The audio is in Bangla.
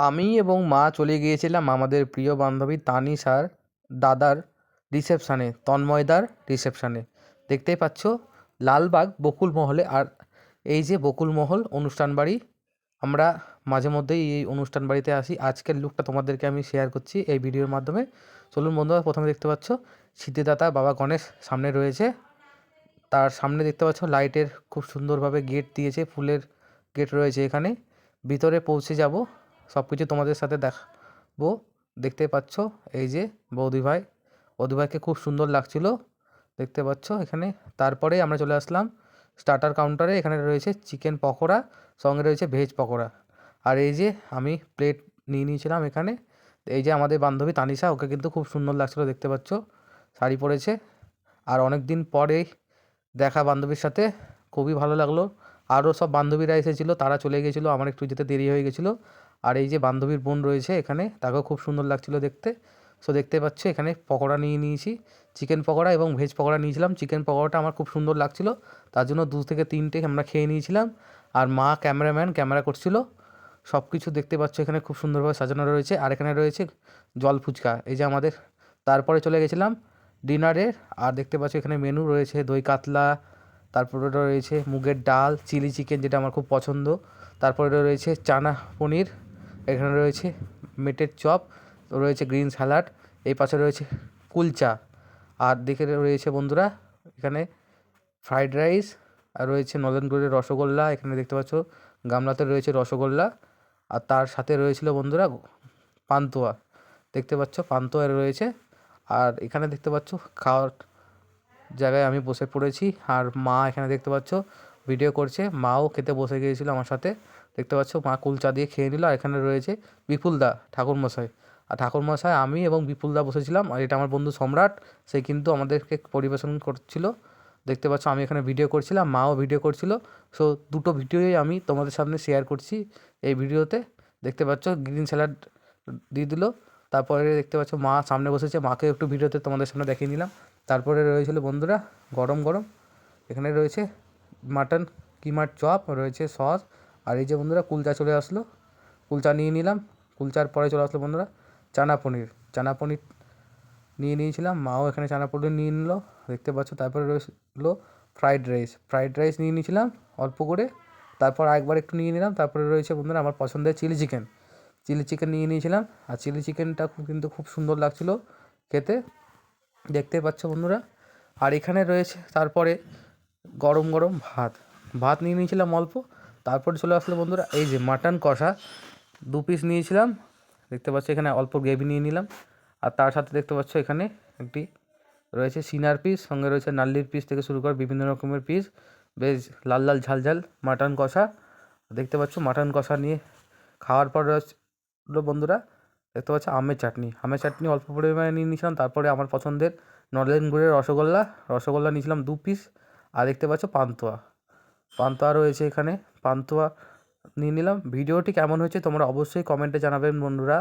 আমি এবং মা চলে গিয়েছিলাম আমাদের প্রিয় বান্ধবী তানিশার দাদার রিসেপশানে তন্ময়দার রিসেপশানে। দেখতেই পাচ্ছ, লালবাগ বকুল মহলে। আর এই যে বকুল মহল অনুষ্ঠান বাড়ি, আমরা মাঝে মধ্যেই এই অনুষ্ঠান বাড়িতে আসি। আজকের লুকটা তোমাদেরকে আমি শেয়ার করছি এই ভিডিওর মাধ্যমে। চলুন বন্ধুরা, প্রথমে দেখতে পাচ্ছ, সিদ্ধিদাতা বাবা গণেশ সামনে রয়েছে। তার সামনে দেখতে পাচ্ছ লাইটের খুব সুন্দরভাবে গেট দিয়েছে। ফুলের গেট রয়েছে এখানে। ভিতরে পৌঁছে যাব। সব কিছু তোমাদের সাথে দেখাবো। দেখতে পাচ্ছ এই যে বৌদি ভাই। বৌদি ভাইকে খুব সুন্দর লাগছিল। দেখতে পাচ্ছ এখানে। তারপরে আমরা চলে আসলাম স্টার্টার কাউন্টারে এখানে রয়েছে চিকেন পকোড়া, সঙ্গে রয়েছে ভেজ পকোড়া। আর এই যে আমি প্লেট নিয়ে নিয়েছিলাম এখানে। এই যে আমাদের বান্ধবী তানিশা, ওকে কিন্তু খুব সুন্দর লাগছিল, দেখতে পাচ্ছ। শাড়ি পরেছে। আর অনেক দিন পরেই দেখা বান্ধবীর সাথে। খুবই ভালো লাগল। আরও সব বান্ধবীরা এসেছিল, তারা চলে গেছিল। আমার একটু যেতে দেরি হয়ে গেছিল। আর এই যে বান্ধবীর বোন রয়েছে এখানে, তাকেও খুব সুন্দর লাগছিল দেখতে। সো দেখতে পাচ্ছ, এখানে পকোড়া নিয়ে নিয়েছি। চিকেন পকোড়া এবং ভেজ পকোড়া নিয়েছিলাম। চিকেন পকোড়াটা আমার খুব সুন্দর লাগছিল। তার জন্য দু থেকে তিনটে আমরা খেয়ে নিয়েছিলাম। আর মা ক্যামেরাম্যান ক্যামেরা করছিল। সব কিছু দেখতে পাচ্ছ, এখানে খুব সুন্দরভাবে সাজানো রয়েছে। আর এখানে রয়েছে জল ফুচকা, এই যে আমাদের। তারপরে চলে গেছিলাম ডিনারে আর দেখতে পাচ্ছ, এখানে মেনু রয়েছে দই কাতলা, তারপরে রয়েছে মুগের ডাল, চিলি চিকেন যেটা আমার খুব পছন্দ। তারপরে রয়েছে চানা পনির এখানে রয়েছে মেটের চপ, রয়েছে গ্রিন স্যালাড, এই পাশে রয়েছে কুলচা। আর দিকে রয়েছে বন্ধুরা, এখানে ফ্রাইড রাইস, আর রয়েছে নলেনগুড়ের রসগোল্লা, এখানে দেখতে পাচ্ছ গামলাতে রয়েছে রসগোল্লা। আর তার সাথে রয়েছিল বন্ধুরা পান্তুয়া, দেখতে পাচ্ছ পান্তুয়া রয়েছে। আর এখানে দেখতে পাচ্ছ খাওয়ার জায়গায় আমি বসে পড়েছি, আর মা এখানে দেখতে পাচ্ছ ভিডিও করছে। মাও খেতে বসে গিয়েছিল আমার সাথে। দেখতে পাচ্ছ, মা কুলচা দিয়ে খেয়ে নিল। আর এখানে রয়েছে বিপুল বিপুলদা ঠাকুরমশাই। আর ঠাকুরমশাই, আমি এবং বিপুলদা বসেছিলাম। আর এটা আমার বন্ধু সম্রাট, সে কিন্তু আমাদেরকে পরিবেশন করছিল। দেখতে পাচ্ছ, আমি এখানে ভিডিও করছিলাম, মাও ভিডিও করছিল। সো দুটো ভিডিওই আমি তোমাদের সামনে শেয়ার করছি এই ভিডিওতে দেখতে পাচ্ছ গ্রিন স্যালাড দিয়ে দিল। তারপরে দেখতে পাচ্ছ, মা সামনে বসেছে। মাকে একটু ভিডিওতে তোমাদের সামনে দেখিয়ে নিলাম। তারপরে রয়েছিল বন্ধুরা, গরম গরম। এখানে রয়েছে মাটন কিমার চপ রয়েছে সস আর এই যে বন্ধুরা, কুলচা চলে আসলো। কুলচা নিয়ে নিলাম। কুলচার পরে চলে আসলো বন্ধুরা, চানা পনির। চানা পনির নিয়ে নিয়েছিলাম। মাও এখানে চানা পনির নিয়ে নিল। দেখতে পাচ্ছ, তারপরে রয়েছিল ফ্রাইড রাইস ফ্রাইড রাইস নিয়ে নিয়েছিলাম অল্প করে। তারপর একবার একটু নিয়ে নিলাম। তারপরে রয়েছে বন্ধুরা, আমার পছন্দের চিলি চিকেন চিলি চিকেন নিয়ে নিয়েছিলাম। আর চিলি চিকেনটা কিন্তু খুব সুন্দর লাগছিল খেতে। দেখতে পাচ্ছ বন্ধুরা। আর এখানে রয়েছে, তারপরে গরম গরম ভাত। ভাত নিয়ে নিয়েছিলাম অল্প, তারপরে চলে আসলো বন্ধুরা এই যে মাটন কষা। দু পিস নিয়েছিলাম, দেখতে পাচ্ছ এখানে অল্প গ্রেভি নিয়ে নিলাম। আর তার সাথে দেখতে পাচ্ছ এখানে একটি রয়েছে সিনার পিস সঙ্গে রয়েছে নাল্লির পিস থেকে শুরু করে বিভিন্ন রকমের পিস বেশ লাল লাল ঝাল ঝাল মাটন কষা। দেখতে পাচ্ছ মাটন কষা নিয়ে খাওয়ার পর রয়েছিল বন্ধুরা, দেখতে পাচ্ছ আমের চাটনি। আমের চাটনি অল্প পরিমাণে নিয়ে নিয়েছিলাম, তারপরে আমার পছন্দের নলেন গুড়ের রসগোল্লা। রসগোল্লা নিয়েছিলাম দু পিস আর দেখতে পাচ্ছ পান্তুয়া। পান্তুয়া রয়েছে এখানে। পান্তুয়া নিয়ে নিলাম। ভিডিওটি কেমন হয়েছে তোমরা অবশ্যই কমেন্টে জানাবেন বন্ধুরা।